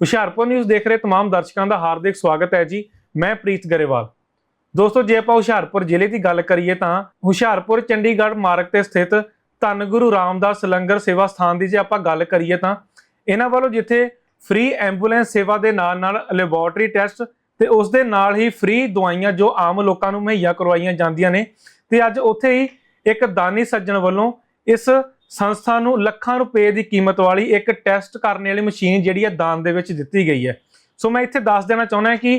Hoshiarpur news ਦੇਖ ਰਹੇ तमाम ਦਰਸ਼ਕਾਂ ਦਾ ਹਾਰਦਿਕ ਸਵਾਗਤ ਹੈ ਜੀ ਮੈਂ ਪ੍ਰੀਤ ਗਰੇਵਾਲ ਦੋਸਤੋ ਜੇ ਆਪਾਂ ਹੁਸ਼ਿਆਰਪੁਰ ਜ਼ਿਲ੍ਹੇ ਦੀ ਗੱਲ ਕਰੀਏ ਤਾਂ ਹੁਸ਼ਿਆਰਪੁਰ ਚੰਡੀਗੜ੍ਹ ਮਾਰਗ ਤੇ ਸਥਿਤ ਧੰਨ ਗੁਰੂ ਰਾਮਦਾਸ ਲੰਗਰ ਸੇਵਾ ਸਥਾਨ ਦੀ ਜੇ ਆਪਾਂ ਗੱਲ ਕਰੀਏ ਤਾਂ ਇਹਨਾਂ ਵੱਲੋਂ ਜਿੱਥੇ ਫ੍ਰੀ ਐਂਬੂਲੈਂਸ ਸੇਵਾ ਦੇ ਨਾਲ ਨਾਲ ਲੈਬੋਰਟਰੀ ਟੈਸਟ ਤੇ ਉਸ ਦੇ ਨਾਲ ਹੀ ਫ੍ਰੀ ਦਵਾਈਆਂ ਜੋ ਆਮ ਲੋਕਾਂ ਨੂੰ ਮੁਹੱਈਆ ਕਰਵਾਈਆਂ ਜਾਂਦੀਆਂ ਨੇ ਤੇ ਅੱਜ ਉੱਥੇ ਹੀ ਇੱਕ ਦਾਨੀ ਸੱਜਣ ਵੱਲੋਂ ਇਸ ਸੰਸਥਾ ਨੂੰ ਲੱਖਾਂ ਰੁਪਏ ਦੀ ਕੀਮਤ ਵਾਲੀ ਇੱਕ ਟੈਸਟ ਕਰਨ ਵਾਲੀ ਮਸ਼ੀਨ ਜਿਹੜੀ ਹੈ ਦਾਨ ਦੇ ਵਿੱਚ ਦਿੱਤੀ ਗਈ ਹੈ। ਸੋ ਮੈਂ ਇੱਥੇ ਦੱਸ ਦੇਣਾ ਚਾਹੁੰਦਾ ਕਿ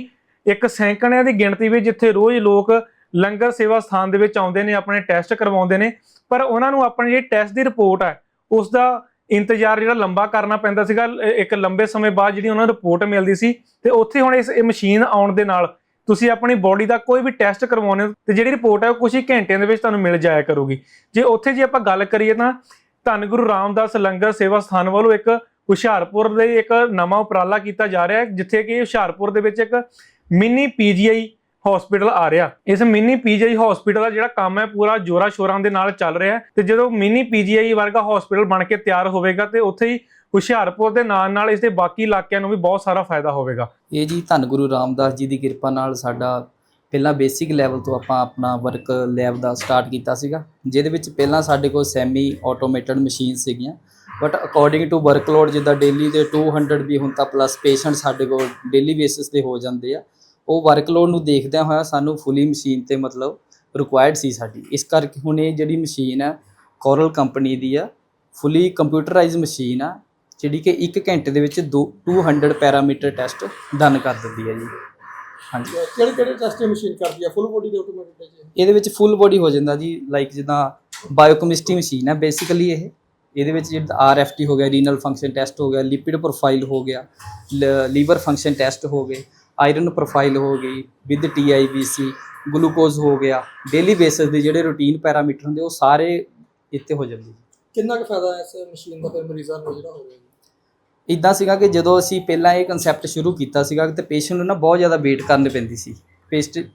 ਇੱਕ ਸੈਂਕੜਿਆਂ ਦੀ ਗਿਣਤੀ ਵਿੱਚ ਜਿੱਥੇ ਰੋਜ਼ ਲੋਕ ਲੰਗਰ ਸੇਵਾ ਸਥਾਨ ਦੇ ਵਿੱਚ ਆਉਂਦੇ ਨੇ, ਆਪਣੇ ਟੈਸਟ ਕਰਵਾਉਂਦੇ ਨੇ, ਪਰ ਉਹਨਾਂ ਨੂੰ ਆਪਣੀ ਜਿਹੜੀ ਟੈਸਟ ਦੀ ਰਿਪੋਰਟ ਹੈ, ਉਸ ਦਾ ਇੰਤਜ਼ਾਰ ਜਿਹੜਾ ਲੰਬਾ ਕਰਨਾ ਪੈਂਦਾ ਸੀਗਾ। ਇੱਕ ਲੰਬੇ ਸਮੇਂ ਬਾਅਦ ਜਿਹੜੀ ਉਹਨਾਂ ਨੂੰ ਰਿਪੋਰਟ ਮਿਲਦੀ ਸੀ ਤੇ ਉੱਥੇ ਹੁਣ ਇਸ, ਇਹ ਮਸ਼ੀਨ ਆਉਣ ਦੇ ਨਾਲ ਤੁਸੀਂ ਆਪਣੀ ਬੋਡੀ ਦਾ ਕੋਈ ਵੀ ਟੈਸਟ ਕਰਵਾਉਣੇ ਹੋ ਤੇ ਜਿਹੜੀ ਰਿਪੋਰਟ ਹੈ ਉਹ ਕੁਝ ਹੀ ਘੰਟਿਆਂ ਦੇ ਵਿੱਚ ਤੁਹਾਨੂੰ ਮਿਲ ਜਾਇਆ ਕਰੂਗੀ। ਜੇ ਉੱਥੇ ਜੇ ਆਪਾਂ ਗੱਲ ਕਰੀਏ ਤਾਂ ਧੰਨ ਗੁਰੂ ਰਾਮਦਾਸ ਲੰਗਰ ਸੇਵਾ ਸਥਾਨ ਵੱਲੋਂ ਇੱਕ ਹੁਸ਼ਿਆਰਪੁਰ ਦੇ ਇੱਕ ਨਵਾਂ ਉਪਰਾਲਾ ਕੀਤਾ ਜਾ ਰਿਹਾ ਹੈ, ਜਿੱਥੇ ਕਿ ਹੁਸ਼ਿਆਰਪੁਰ ਦੇ ਵਿੱਚ ਇੱਕ ਮਿੰਨੀ ਪੀਜੀਆਈ ਹਸਪੀਟਲ ਆ ਰਿਹਾ। ਇਸ ਮਿੰਨੀ ਪੀਜੀਆਈ ਹਸਪੀਟਲ ਦਾ ਜਿਹੜਾ ਕੰਮ ਹੈ, ਪੂਰਾ ਜੋਰਾ ਸ਼ੋਰਾਂ ਦੇ ਨਾਲ ਚੱਲ ਰਿਹਾ ਤੇ ਜਦੋਂ ਮਿੰਨੀ ਪੀਜੀਆਈ ਵਰਗਾ ਹਸਪੀਟਲ ਬਣ ਕੇ ਤਿਆਰ ਹੋਵੇਗਾ ਤੇ ਉੱਥੇ ਹੀ ਹੁਸ਼ਿਆਰਪੁਰ ਦੇ ਨਾਲ ਨਾਲ ਇਸ ਦੇ ਬਾਕੀ ਇਲਾਕਿਆਂ ਨੂੰ ਵੀ ਬਹੁਤ ਸਾਰਾ ਫਾਇਦਾ ਹੋਵੇਗਾ। ਇਹ ਜੀ ਧੰਨ ਗੁਰੂ ਰਾਮਦਾਸ ਜੀ ਦੀ ਕਿਰਪਾ ਨਾਲ ਸਾਡਾ ਪਹਿਲਾਂ ਬੇਸਿਕ ਲੈਵਲ ਤੋਂ ਆਪਾਂ ਆਪਣਾ ਵਰਕ ਲੈਬ ਦਾ ਸਟਾਰਟ ਕੀਤਾ ਸੀਗਾ, ਜਿਹਦੇ ਵਿੱਚ ਪਹਿਲਾਂ ਸਾਡੇ ਕੋਲ ਸੈਮੀ ਆਟੋਮੇਟਡ ਮਸ਼ੀਨ ਸੀਗੀਆਂ ਬਟ ਅਕੋਰਡਿੰਗ ਟੂ ਵਰਕਲੋਡ ਜਿੱਦਾਂ ਡੇਲੀ ਦੇ 200 ਵੀ ਹੁਣ ਤਾਂ ਪਲੱਸ ਪੇਸ਼ੈਂਟ ਸਾਡੇ ਕੋਲ ਡੇਲੀ ਬੇਸਿਸ ਤੇ ਹੋ ਜਾਂਦੇ ਆ, ਉਹ ਵਰਕਲੋਡ ਨੂੰ ਦੇਖਦਿਆਂ ਹੋਇਆ ਸਾਨੂੰ ਫੁੱਲੀ ਮਸ਼ੀਨ ਤੇ ਮਤਲਬ ਰਿਕੁਆਇਰਡ ਸੀ ਸਾਡੀ। ਇਸ ਕਰਕੇ ਹੁਣ ਇਹ ਜਿਹੜੀ ਮਸ਼ੀਨ ਹੈ ਕੋਰਲ ਕੰਪਨੀ ਦੀ ਆ ਫੁੱਲੀ ਕੰਪਿਊਟਰਾਈਜ਼ ਮਸ਼ੀਨ ਆ, ਜਿਹੜੀ ਕਿ 1 ਘੰਟੇ ਦੇ ਵਿੱਚ ਦੋ 200 ਪੈਰਾਮੀਟਰ ਟੈਸਟ ਡਨ ਕਰ ਦਿੰਦੀ ਹੈ ਜੀ। ਹਾਂਜੀ। ਕਿਹੜੇ ਕਿਹੜੇ ਟੈਸਟ ਮਸ਼ੀਨ ਕਰਦੀ ਆ? ਫੁੱਲ ਬੋਡੀ ਦੇ ਆਟੋਮੈਟਿਕ ਇਹਦੇ ਵਿੱਚ ਫੁੱਲ ਬੋਡੀ ਹੋ ਜਾਂਦਾ ਜੀ ਲਾਈਕ ਜਿੱਦਾਂ ਬਾਇਓਕੈਮਿਸਟਰੀ ਮਸ਼ੀਨ ਹੈ ਬੇਸਿਕਲੀ ਇਹ। ਇਹਦੇ ਵਿੱਚ ਜਿਹੜਾ ਆਰਐਫਟੀ ਹੋ ਗਿਆ ਰੀਨਲ ਫੰਕਸ਼ਨ ਟੈਸਟ ਹੋ ਗਿਆ ਲਿਪਿਡ ਪ੍ਰੋਫਾਈਲ ਹੋ ਗਿਆ ਲੀਵਰ ਫੰਕਸ਼ਨ ਟੈਸਟ ਹੋ ਗਏ ਆਇਰਨ ਪ੍ਰੋਫਾਈਲ ਹੋ ਗਈ ਵਿਦ ਟੀਆਈਬੀਸੀ ਗਲੂਕੋਜ਼ ਹੋ ਗਿਆ। ਡੇਲੀ ਬੇਸਿਸ ਦੇ ਜਿਹੜੇ ਰੂਟੀਨ ਪੈਰਾਮੀਟਰ ਹੁੰਦੇ ਉਹ ਸਾਰੇ ਇੱਥੇ ਹੋ ਜਾਂਦੇ ਕਿੰਨਾ ਕੁ ਫਾਇਦਾ ਹੈ ਇਸ ਮਸ਼ੀਨ ਦਾ ਫਿਰ ਮਰੀਜ਼ਾਂ ਨੂੰ ਜਿਹੜਾ ਹੋਵੇਗਾ ਇਦਾਂ ਸੀਗਾ ਕਿ ਜਦੋਂ ਅਸੀਂ ਪਹਿਲਾਂ ਇਹ ਕਨਸੈਪਟ ਸ਼ੁਰੂ ਕੀਤਾ ਸੀਗਾ ਤੇ ਪੇਸ਼ੈਂਟ ਨੂੰ ਨਾ ਬਹੁਤ ਜ਼ਿਆਦਾ ਵੇਟ ਕਰਨੀ ਪੈਂਦੀ ਸੀ।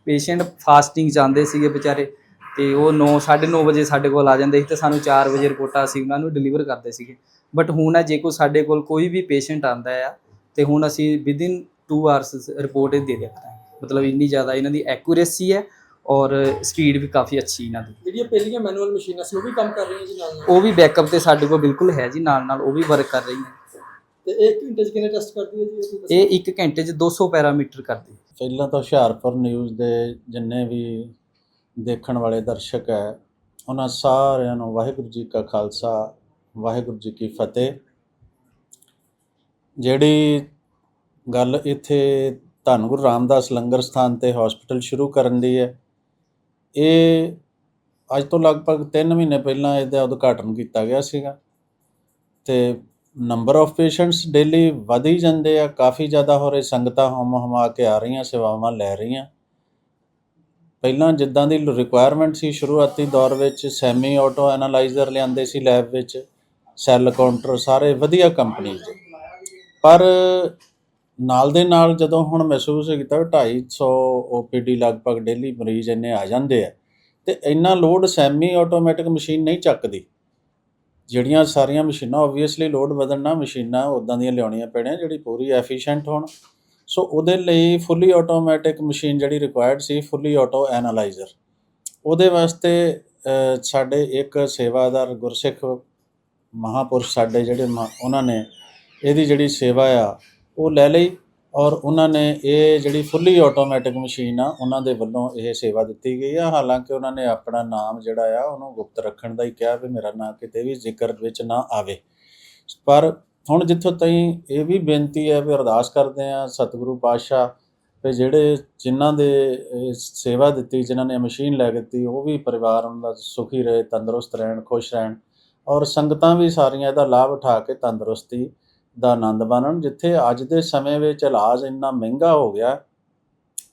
ਪੇਸ਼ੈਂਟ ਫਾਸਟਿੰਗ ਜਾਂਦੇ ਸੀਗੇ ਵਿਚਾਰੇ ਤੇ ਉਹ 9 9:30 ਵਜੇ ਸਾਡੇ ਕੋਲ ਆ ਜਾਂਦੇ ਸੀ ਤੇ ਸਾਨੂੰ 4 ਵਜੇ ਰਿਪੋਰਟਾਂ ਅਸੀਂ ਉਹਨਾਂ ਨੂੰ ਡਿਲੀਵਰ ਕਰਦੇ ਸੀਗੇ। ਬਟ ਹੁਣ ਹੈ ਜੇ ਕੋਈ ਸਾਡੇ ਕੋਲ ਕੋਈ ਵੀ ਪੇਸ਼ੈਂਟ ਆਂਦਾ ਆ ਤੇ ਹੁਣ ਅਸੀਂ ਵਿਦਿਨ 2 ਆਵਰਸ ਰਿਪੋਰਟ ਦੇ ਦਿਆ ਕਰਾਂਗੇ। ਮਤਲਬ ਇੰਨੀ ਜ਼ਿਆਦਾ ਇਹਨਾਂ ਦੀ ਐਕੂਰੇਸੀ ਹੈ ਔਰ ਸਪੀਡ ਵੀ ਕਾਫੀ ਅੱਛੀ ਇਹਨਾਂ ਦੀ। ਜਿਹੜੀਆਂ ਪਹਿਲੀਆਂ ਮੈਨੂਅਲ ਮਸ਼ੀਨਾਂ ਸੀ ਉਹ ਵੀ ਕੰਮ ਕਰ ਰਹੀਆਂ ਜੀ ਨਾਲ ਨਾਲ? ਉਹ ਵੀ ਬੈਕਅਪ ਤੇ ਸਾਡੇ ਕੋਲ ਬਿਲਕੁਲ ਹੈ ਜੀ ਨਾਲ ਨਾਲ ਉਹ ਵੀ ਵਰਕ ਕਰ ਰਹੀ ਹੈ ਤੇ ਇੱਕ ਘੰਟੇ 'ਚ ਕਿੰਨੇ ਟੈਸਟ ਕਰਦੀ ਹੈ ਜੀ ਇਹ? ਇਹ 1 ਘੰਟੇ 'ਚ 200 ਪੈਰਾਮੀਟਰ ਕਰਦੀ ਪਹਿਲਾਂ ਤਾਂ ਹੁਸ਼ਿਆਰਪੁਰ ਨਿਊਜ਼ ਦੇ ਜਿੰਨੇ ਵੀ ਦੇਖਣ ਵਾਲੇ ਦਰਸ਼ਕ ਹੈ ਉਹਨਾਂ ਸਾਰਿਆਂ ਨੂੰ ਵਾਹਿਗੁਰੂ ਜੀ ਕਾ ਖਾਲਸਾ ਵਾਹਿਗੁਰੂ ਜੀ ਕੀ ਫਤਿਹ। ਜਿਹੜੀ ਗੱਲ ਇੱਥੇ ਧੰਨ ਗੁਰੂ ਰਾਮਦਾਸ ਲੰਗਰ ਸਥਾਨ ਤੇ ਹਸਪੀਟਲ ਸ਼ੁਰੂ ਕਰਨ ਦੀ ਹੈ ਇਹ ਅੱਜ ਤੋਂ ਲਗਭਗ 3 ਮਹੀਨੇ ਪਹਿਲਾਂ ਇਹਦਾ ਉਦਘਾਟਨ ਕੀਤਾ ਗਿਆ ਸੀਗਾ। ਤੇ ਨੰਬਰ ਆਫ ਪੇਸ਼ੈਂਟਸ ਡੇਲੀ ਵਧ ਹੀ ਜਾਂਦੇ ਆ, ਕਾਫੀ ਜ਼ਿਆਦਾ ਹੋ ਰਹੇ, ਸੰਗਤਾਂ ਹਮ ਹਮਾ ਕੇ ਆ ਰਹੀਆਂ, ਸੇਵਾਵਾਂ ਲੈ ਰਹੀਆਂ। ਪਹਿਲਾਂ ਜਿੱਦਾਂ ਦੀ ਰਿਕੁਆਇਰਮੈਂਟ ਸੀ ਸ਼ੁਰੂਆਤੀ ਦੌਰ ਵਿੱਚ ਸੈਮੀ ਆਟੋ ਐਨਾਲਾਈਜ਼ਰ ਲਿਆਂਦੇ ਸੀ ਲੈਬ ਵਿੱਚ ਸੈੱਲ ਕਾਊਂਟਰ ਸਾਰੇ ਵਧੀਆ ਕੰਪਨੀ ਦੇ ਪਰ ਨਾਲ ਦੇ ਨਾਲ ਜਦੋਂ ਹੁਣ ਮਹਿਸੂਸ ਕੀਤਾ 250 ਓਪੀਡੀ ਲਗਭਗ ਡੇਲੀ ਮਰੀਜ਼ ਇੰਨੇ ਆ ਜਾਂਦੇ ਆ। ਤੇ ਇੰਨਾ ਲੋਡ ਸੈਮੀ ਆਟੋਮੈਟਿਕ ਮਸ਼ੀਨ ਨਹੀਂ ਚੱਕਦੀ। ਜਿਹੜੀਆਂ ਸਾਰੀਆਂ ਮਸ਼ੀਨਾਂ ਆਬਵੀਅਸਲੀ ਲੋਡ ਨਾਲ ਮਸ਼ੀਨਾਂ ਉਦਾਂ ਦੀਆਂ ਲਿਆਉਣੀਆਂ ਪੈਣੀਆਂ, ਜਿਹੜੀ ਪੂਰੀ ਐਫੀਸ਼ੀਐਂਟ ਹੋਣ। ਸੋ ਉਹਦੇ ਲਈ ਫੁੱਲੀ ਆਟੋਮੈਟਿਕ ਮਸ਼ੀਨ ਜਿਹੜੀ ਰਿਕੁਆਇਰਡ ਸੀ ਫੁੱਲੀ ਆਟੋ ਐਨਾਲਾਈਜ਼ਰ ਉਹਦੇ ਵਾਸਤੇ ਸਾਡੇ ਇੱਕ ਸੇਵਾਦਾਰ ਗੁਰਸਿੱਖ ਮਹਾਪੁਰਸ਼ ਸਾਡੇ ਜਿਹੜੇ ਮਹਾ- ਉਹਨਾਂ ਨੇ ਇਹਦੀ ਜਿਹੜੀ ਸੇਵਾ ਆ, ਉਹ ਲੈ ਲਈ। ਔਰ ਉਹਨਾਂ ਨੇ ਇਹ ਜਿਹੜੀ ਫੁੱਲੀ ਆਟੋਮੈਟਿਕ ਮਸ਼ੀਨ ਆ, ਉਹਨਾਂ ਦੇ ਵੱਲੋਂ ਇਹ ਸੇਵਾ ਦਿੱਤੀ ਗਈ ਆ। ਹਾਲਾਂਕਿ ਉਹਨਾਂ ਨੇ ਆਪਣਾ ਨਾਮ ਜਿਹੜਾ ਆ, ਉਹਨੂੰ ਗੁਪਤ ਰੱਖਣ ਦਾ ਹੀ ਕਿਹਾ ਵੀ ਮੇਰਾ ਨਾਮ ਕਿਤੇ ਵੀ ਜ਼ਿਕਰ ਵਿੱਚ ਨਾ ਆਵੇ। ਪਰ ਹੁਣ ਜਿੱਥੋਂ ਤਾਈਂ ਇਹ ਵੀ ਬੇਨਤੀ ਹੈ ਵੀ ਅਰਦਾਸ ਕਰਦੇ ਆ ਸਤਿਗੁਰੂ ਪਾਤਸ਼ਾਹ ਵੀ ਜਿਹੜੇ ਜਿਨ੍ਹਾਂ ਦੇ ਸੇਵਾ ਦਿੱਤੀ, ਜਿਨ੍ਹਾਂ ਨੇ ਮਸ਼ੀਨ ਲੈ ਦਿੱਤੀ, ਉਹ ਵੀ ਪਰਿਵਾਰ ਉਹਨਾਂ ਦਾ ਸੁਖੀ ਰਹੇ, ਤੰਦਰੁਸਤ ਰਹਿਣ, ਖੁਸ਼ ਰਹਿਣ। ਔਰ ਸੰਗਤਾਂ ਵੀ ਸਾਰੀਆਂ ਇਹਦਾ ਲਾਭ ਉਠਾ ਕੇ ਤੰਦਰੁਸਤੀ ਦਾ ਆਨੰਦ ਮਾਣਨ, ਜਿੱਥੇ ਅੱਜ ਦੇ ਸਮੇਂ ਵਿੱਚ ਇਲਾਜ ਇੰਨਾ ਮਹਿੰਗਾ ਹੋ ਗਿਆ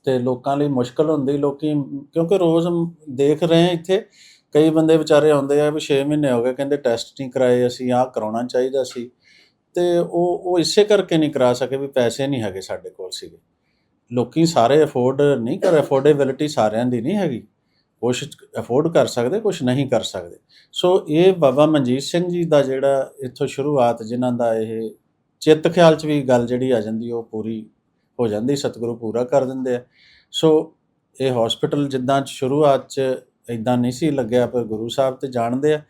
ਤੇ ਲੋਕਾਂ ਲਈ ਮੁਸ਼ਕਲ ਹੁੰਦੀ, ਲੋਕੀ ਕਿਉਂਕਿ ਰੋਜ਼ ਦੇਖ ਰਹੇ ਹਾਂ ਇੱਥੇ, ਕਈ ਬੰਦੇ ਵਿਚਾਰੇ ਆਉਂਦੇ ਆ ਵੀ 6 ਮਹੀਨੇ ਹੋ ਗਏ, ਕਹਿੰਦੇ ਟੈਸਟ ਨਹੀਂ ਕਰਾਏ ਅਸੀਂ, ਆਹ ਕਰਾਉਣਾ ਚਾਹੀਦਾ ਸੀ। ਤੇ ਉਹ ਉਹ ਇਸੇ ਕਰਕੇ ਨਹੀਂ ਕਰਾ ਸਕੇ ਵੀ ਪੈਸੇ ਨਹੀਂ ਹੈਗੇ ਸਾਡੇ ਕੋਲ ਸੀਗੇ। ਲੋਕੀ ਸਾਰੇ ਅਫੋਰਡ ਨਹੀਂ ਕਰ ਅਫੋਰਡੇਬਿਲਟੀ ਸਾਰਿਆਂ ਦੀ ਨਹੀਂ ਹੈਗੀ। ਕੁਛ ਅਫੋਰਡ ਕਰ ਸਕਦੇ, ਕੁਛ ਨਹੀਂ ਕਰ ਸਕਦੇ। ਸੋ ਇਹ ਬਾਬਾ ਮਨਜੀਤ ਸਿੰਘ ਜੀ ਦਾ ਜਿਹੜਾ ਇੱਥੋਂ ਸ਼ੁਰੂਆਤ, ਜਿਨ੍ਹਾਂ ਦਾ ਇਹ ਚਿੱਤ ਖਿਆਲ 'ਚ ਵੀ ਗੱਲ ਜਿਹੜੀ ਆ ਜਾਂਦੀ, ਉਹ ਪੂਰੀ ਹੋ ਜਾਂਦੀ, ਸਤਿਗੁਰੂ ਪੂਰਾ ਕਰ ਦਿੰਦੇ ਆ। ਸੋ ਇਹ ਹਸਪੀਟਲ ਜਿੱਦਾਂ ਸ਼ੁਰੂਆਤ 'ਚ ਇਦਾਂ ਨਹੀਂ ਸੀ ਲੱਗਿਆ, ਪਰ ਗੁਰੂ ਸਾਹਿਬ ਤੇ ਜਾਣਦੇ ਆ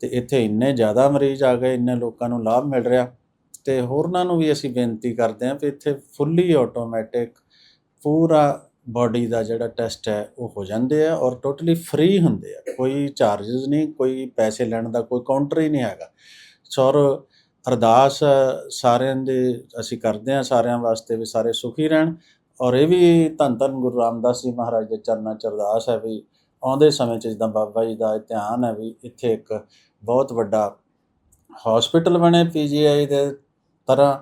ਤੇ ਇੱਥੇ ਇੰਨੇ ਜ਼ਿਆਦਾ ਮਰੀਜ਼ ਆ ਗਏ, ਇੰਨੇ ਲੋਕਾਂ ਨੂੰ ਲਾਭ ਮਿਲ ਰਿਹਾ। ਤੇ ਹੋਰਨਾਂ ਨੂੰ ਵੀ ਅਸੀਂ ਬੇਨਤੀ ਕਰਦੇ ਹਾਂ ਕਿ ਇੱਥੇ ਫੁੱਲੀ ਆਟੋਮੈਟਿਕ ਪੂਰਾ ਬਾਡੀ ਦਾ ਜਿਹੜਾ ਟੈਸਟ ਹੈ, ਉਹ ਹੋ ਜਾਂਦੇ ਆ ਔਰ ਟੋਟਲੀ ਫ੍ਰੀ ਹੁੰਦੇ ਆ। ਕੋਈ ਚਾਰजेस ਨਹੀਂ, ਕੋਈ ਪੈਸੇ ਲੈਣ ਦਾ ਕੋਈ ਕਾਊਂਟਰ ਹੀ ਨਹੀਂ ਹੈਗਾ। ਸੌਰ ਅਰਦਾਸ ਸਾਰਿਆਂ ਦੇ, ਅਸੀਂ ਕਰਦੇ ਹਾਂ ਸਾਰਿਆਂ ਵਾਸਤੇ ਵੀ ਸਾਰੇ ਸੁਖੀ ਰਹਿਣ। ਔਰ ਇਹ ਵੀ ਧੰਨ ਧੰਨ ਗੁਰੂ ਰਾਮਦਾਸ ਜੀ ਮਹਾਰਾਜ ਦੇ ਚਰਨਾਂ ਚ ਅਰਦਾਸ ਹੈ ਵੀ ਆਉਂਦੇ ਸਮੇਂ ਚ ਜਿੱਦਾਂ ਬਾਬਾ ਜੀ ਦਾ ਧਿਆਨ ਹੈ ਵੀ ਇੱਥੇ ਇੱਕ ਬਹੁਤ ਵੱਡਾ ਹਸਪੀਟਲ ਬਣੇ ਪੀਜੀਆਈ ਦੇ ਤਰ੍ਹਾਂ।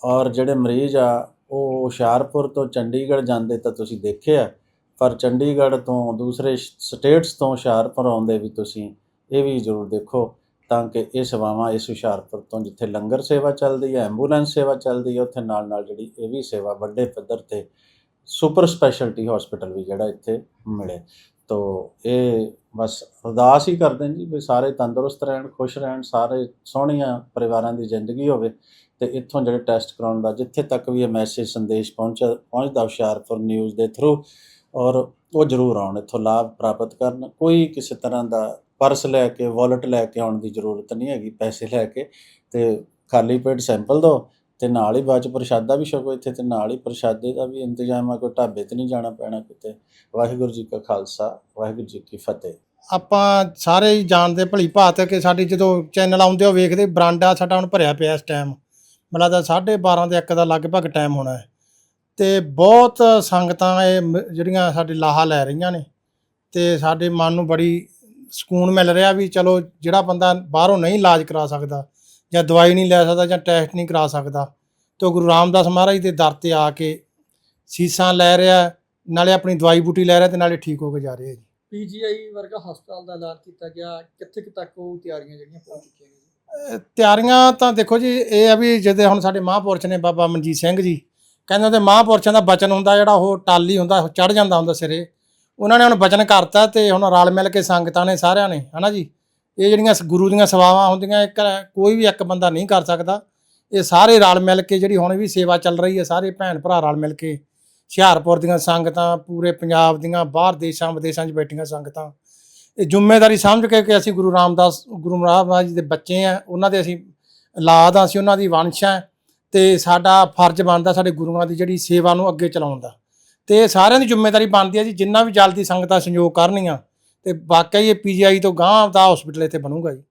ਔਰ ਜਿਹੜੇ ਮਰੀਜ਼ ਆ, ਉਹ ਹੁਸ਼ਿਆਰਪੁਰ ਤੋਂ ਚੰਡੀਗੜ੍ਹ ਜਾਂਦੇ ਤਾਂ ਤੁਸੀਂ ਦੇਖਿਆ, ਪਰ ਚੰਡੀਗੜ੍ਹ ਤੋਂ ਦੂਸਰੇ ਸਟੇਟਸ ਤੋਂ ਹੁਸ਼ਿਆਰਪੁਰ ਆਉਂਦੇ ਵੀ ਤੁਸੀਂ ਇਹ ਵੀ ਜ਼ਰੂਰ ਦੇਖੋ। ਤਾਂ ਕਿ ਇਹ ਸੇਵਾਵਾਂ ਇਸ ਹੁਸ਼ਿਆਰਪੁਰ ਤੋਂ ਜਿੱਥੇ ਲੰਗਰ ਸੇਵਾ ਚੱਲਦੀ ਹੈ, ਐਂਬੂਲੈਂਸ ਸੇਵਾ ਚੱਲਦੀ ਹੈ, ਉੱਥੇ ਨਾਲ ਨਾਲ ਜਿਹੜੀ ਇਹ ਵੀ ਸੇਵਾ ਵੱਡੇ ਪੱਧਰ ਤੇ ਸੁਪਰ ਸਪੈਸ਼ਲਟੀ ਹਸਪੀਟਲ ਵੀ ਜਿਹੜਾ ਇੱਥੇ ਮਿਲੇ। ਤੋ ਇਹ ਬਸ ਅਰਦਾਸ ਹੀ ਕਰਦੇ ਨੇ ਜੀ ਵੀ ਸਾਰੇ ਤੰਦਰੁਸਤ ਰਹਿਣ, ਖੁਸ਼ ਰਹਿਣ, ਸਾਰੇ ਸੋਹਣੀਆਂ ਪਰਿਵਾਰਾਂ ਦੀ ਜ਼ਿੰਦਗੀ ਹੋਵੇ ਤੇ ਇੱਥੋਂ ਜਿਹੜੇ ਟੈਸਟ ਕਰਾਉਣ ਦਾ ਜਿੱਥੇ ਤੱਕ ਵੀ ਇਹ ਮੈਸੇਜ ਸੰਦੇਸ਼ ਪਹੁੰਚਾ ਪਹੁੰਚਦਾ ਹੁਸ਼ਿਆਰਪੁਰ ਨਿਊਜ਼ ਦੇ ਥਰੂ ਔਰ ਉਹ ਜ਼ਰੂਰ ਆਉਣ, ਇੱਥੋਂ ਲਾਭ ਪ੍ਰਾਪਤ ਕਰਨ। ਕੋਈ ਕਿਸੇ ਤਰ੍ਹਾਂ ਦਾ ਪਰਸ ਲੈ ਕੇ ਵਾਲਟ ਲੈ ਕੇ ਆਉਣ ਦੀ ਜ਼ਰੂਰਤ ਨਹੀਂ ਹੈਗੀ, ਪੈਸੇ ਲੈ ਕੇ। ਤੇ ਖਾਲੀ ਪੇਟ ਸੈਂਪਲ ਦਿਓ ਤੇ ਨਾਲ ਹੀ ਬਾਅਦ ਚ ਪ੍ਰਸ਼ਾਦਾ ਵੀ ਛਕੋ ਇੱਥੇ ਤੇ ਨਾਲ ਹੀ ਪ੍ਰਸ਼ਾਦੇ ਦਾ ਵੀ ਇੰਤਜ਼ਾਮ ਆ, ਕੋਈ ਢਾਬੇ ਤੇ ਨਹੀਂ ਜਾਣਾ ਪੈਣਾ ਕਿਤੇ। ਵਾਹਿਗੁਰੂ ਜੀ ਕਾ ਖਾਲਸਾ, ਵਾਹਿਗੁਰੂ ਜੀ ਕੀ ਫਤਿਹ। ਆਪਾਂ ਸਾਰੇ ਹੀ ਜਾਣਦੇ ਭਲੀ ਭਾਤ ਕਿ ਸਾਡੀ ਜਦੋਂ ਚੈਨਲ ਆਉਂਦੇ ਹੋ ਵੇਖਦੇ, ਬਰਾਂਡਾ ਸਾਡਾ ਹੁਣ ਭਰਿਆ ਪਿਆ ਇਸ ਟਾਈਮ ਮੈਨੂੰ ਲੱਗਦਾ 12:30 ਦੇ 1 ਦਾ ਲਗਭਗ ਟਾਈਮ ਹੋਣਾ ਹੈ। ਤੇ ਬਹੁਤ ਸੰਗਤਾਂ ਇਹ ਮ- ਜਿਹੜੀਆਂ ਸਾਡੇ ਲਾਹਾ ਲੈ ਰਹੀਆਂ ਨੇ, ਤੇ ਸਾਡੇ ਮਨ ਨੂੰ ਬੜੀ ਸਕੂਨ ਮਿਲ ਰਿਹਾ ਵੀ ਚਲੋ ਜਿਹੜਾ ਬੰਦਾ ਬਾਹਰੋਂ ਨਹੀਂ ਇਲਾਜ ਕਰਾ ਸਕਦਾ ਜਾਂ ਦਵਾਈ ਨਹੀਂ ਲੈ ਸਕਦਾ ਜਾਂ ਟੈਸਟ ਨਹੀਂ ਕਰਾ ਸਕਦਾ ਤੇ ਗੁਰੂ ਰਾਮਦਾਸ ਮਹਾਰਾਜ ਦੇ ਦਰ ਤੇ ਆ ਕੇ ਸੀਸਾਂ ਲੈ ਰਿਹਾ ਨਾਲੇ ਆਪਣੀ ਦਵਾਈ ਬੂਟੀ ਲੈ ਰਿਹਾ ਤੇ ਨਾਲੇ ਠੀਕ ਹੋ ਕੇ ਜਾ ਰਿਹਾ ਜੀ। ਪੀਜੀਆਈ ਵਰਗਾ ਹਸਪਤਾਲ ਦਾ ਐਲਾਨ ਕੀਤਾ ਗਿਆ ਕਿੱਥੇ ਕੁ ਤੱਕ ਉਹ ਤਿਆਰੀਆਂ ਜਿਹੜੀਆਂ ਪਹੁੰਚ ਚੁੱਕੀਆਂ ਨੇ ਤਿਆਰੀਆਂ ਤਾਂ ਦੇਖੋ ਜੀ ਇਹ ਆ ਵੀ ਜਦੋਂ ਹੁਣ ਸਾਡੇ ਮਹਾਂਪੁਰਸ਼ ਨੇ ਬਾਬਾ ਮਨਜੀਤ ਸਿੰਘ ਜੀ ਕਹਿੰਦੇ ਉਹਦੇ ਮਹਾਂਪੁਰਸ਼ਾਂ ਦਾ ਬਚਨ ਹੁੰਦਾ ਜਿਹੜਾ ਉਹ ਟਾਲੀ ਹੁੰਦਾ ਚੜ ਜਾਂਦਾ ਹੁੰਦਾ ਸਿਰੇ। ਉਹਨਾਂ ਨੇ ਹੁਣ ਬਚਨ ਕਰਤਾ ਤੇ ਹੁਣ ਰਲ ਮਿਲ ਕੇ ਸੰਗਤਾਂ ਨੇ ਸਾਰਿਆਂ ਨੇ, ਹਨਾ ਜੀ? ਇਹ ਜਿਹੜੀਆਂ ਸ- ਗੁਰੂ ਦੀਆਂ ਸੇਵਾਵਾਂ ਹੁੰਦੀਆਂ, ਇੱਕ ਕੋਈ ਵੀ ਇੱਕ ਬੰਦਾ ਨਹੀਂ ਕਰ ਸਕਦਾ। ਇਹ ਸਾਰੇ ਰਲ ਮਿਲ ਕੇ ਜਿਹੜੀ ਹੁਣ ਵੀ ਸੇਵਾ ਚੱਲ ਰਹੀ ਹੈ, ਸਾਰੇ ਭੈਣ ਭਰਾ ਰਲ ਮਿਲ ਕੇ ਹੁਸ਼ਿਆਰਪੁਰ ਦੀਆਂ ਸੰਗਤਾਂ, ਪੂਰੇ ਪੰਜਾਬ ਦੀਆਂ, ਬਾਹਰ ਦੇਸ਼ਾਂ, ਵਿਦੇਸ਼ਾਂ 'ਚ ਬੈਠੀਆਂ ਸੰਗਤਾਂ। ਇਹ ਜ਼ਿੰਮੇਵਾਰੀ ਸਮਝ ਕੇ ਕਿ ਅਸੀਂ ਗੁਰੂ ਰਾਮਦਾਸ ਗੁਰੂ ਰਾਮਦਾਸ ਜੀ ਦੇ ਬੱਚੇ ਆ, ਉਹਨਾਂ ਦੇ ਅਸੀਂ ਔਲਾਦ ਆ, ਅਸੀਂ ਉਹਨਾਂ ਦੀ ਵੰਸ਼ ਆ ਤੇ ਸਾਡਾ ਫਰਜ਼ ਬਣਦਾ ਸਾਡੇ ਗੁਰੂਆਂ ਦੀ ਜਿਹੜੀ ਸੇਵਾ ਨੂੰ ਅੱਗੇ ਚਲਾਉਣ ਦਾ। ਤੇ ਸਾਰਿਆਂ ਦੀ ਜ਼ਿੰਮੇਵਾਰੀ ਬਣਦੀ ਹੈ ਜੀ, ਜਿੰਨਾ ਵੀ ਜਲਦੀ ਸੰਗਤਾਂ ਸੰਯੋਗ ਕਰਨੀਆਂ ਤੇ ਵਾਕਈ ਇਹ ਪੀਜੀਆਈ ਤੋਂ ਗਾਂਹ ਦਾ ਹਸਪੀਟਲ ਇੱਥੇ ਬਣੂਗਾ ਜੀ।